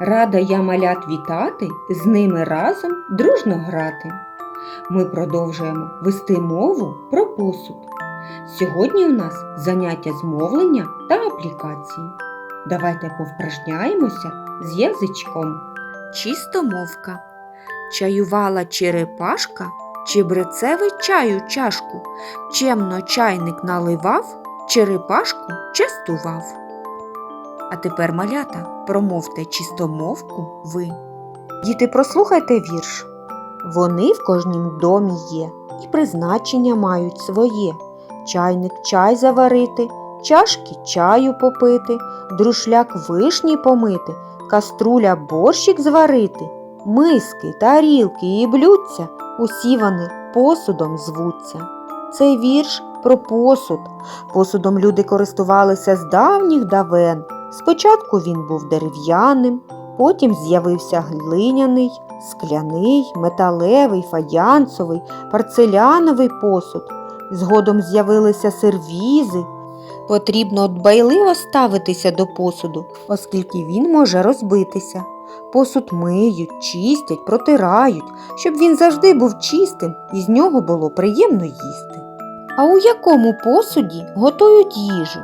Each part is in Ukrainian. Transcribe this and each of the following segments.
Рада я малят вітати, з ними разом дружно грати. Ми продовжуємо вести мову про посуд. Сьогодні у нас заняття з мовлення та аплікації. Давайте повпражняємося з язичком. Чистомовка. Чаювала черепашка, чебрецевий чаю чашку. Чемно чайник наливав, черепашку частував. А тепер, малята, промовте чистомовку ви. Діти, прослухайте вірш. Вони в кожнім домі є, і призначення мають своє. Чайник чай заварити, чашки чаю попити, друшляк вишні помити, каструля борщик зварити, миски, тарілки і блюдця, усі вони посудом звуться. Цей вірш про посуд. Посудом люди користувалися з давніх давен. Спочатку він був дерев'яним, потім з'явився глиняний, скляний, металевий, фаянсовий, парцеляновий посуд. Згодом з'явилися сервізи. Потрібно дбайливо ставитися до посуду, оскільки він може розбитися. Посуд миють, чистять, протирають, щоб він завжди був чистим і з нього було приємно їсти. А у якому посуді готують їжу?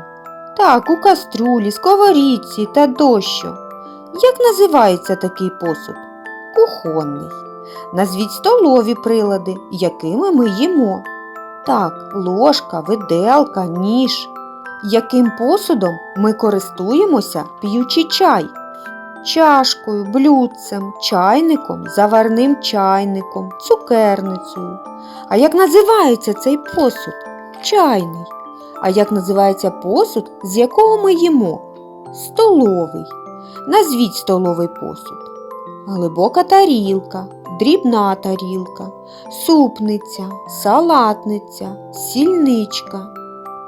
Так, у каструлі, сковорідці та тощо. Як називається такий посуд? Кухонний. Назвіть столові прилади, якими ми їмо. Так, ложка, виделка, ніж. Яким посудом ми користуємося, п'ючи чай? Чашкою, блюдцем, чайником, заварним чайником, цукерницею. А як називається цей посуд? Чайний. А як називається посуд, з якого ми їмо? Столовий. Назвіть столовий посуд. Глибока тарілка, дрібна тарілка, супниця, салатниця, сільничка.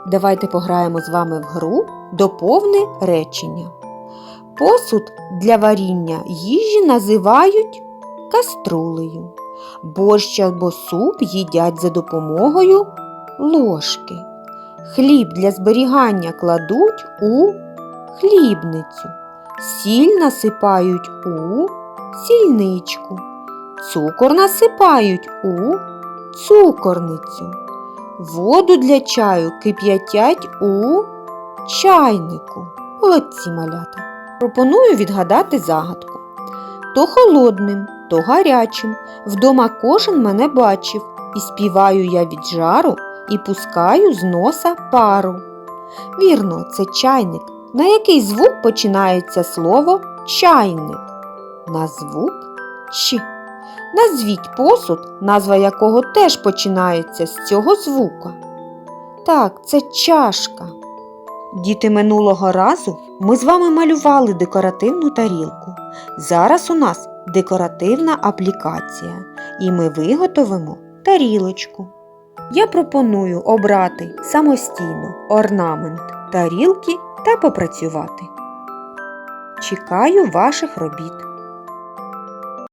Давайте пограємо з вами в гру доповни речення. Посуд для варіння їжі називають каструлею. Борщ або суп їдять за допомогою ложки. Хліб для зберігання кладуть у хлібницю. Сіль насипають у сільничку. Цукор насипають у цукорницю. Воду для чаю кип'ятять у чайнику. Молодці малята. Пропоную відгадати загадку. То холодним, то гарячим. Вдома кожен мене бачив, і співаю я від жару, і пускаю з носа пару. Вірно, це чайник. На який звук починається слово чайник? На звук Ч. Назвіть посуд, назва якого теж починається з цього звука. Так, це чашка. Діти минулого разу ми з вами малювали декоративну тарілку. Зараз у нас декоративна аплікація, і ми виготовимо тарілочку. Я пропоную обрати самостійно орнамент тарілки та попрацювати. Чекаю ваших робіт.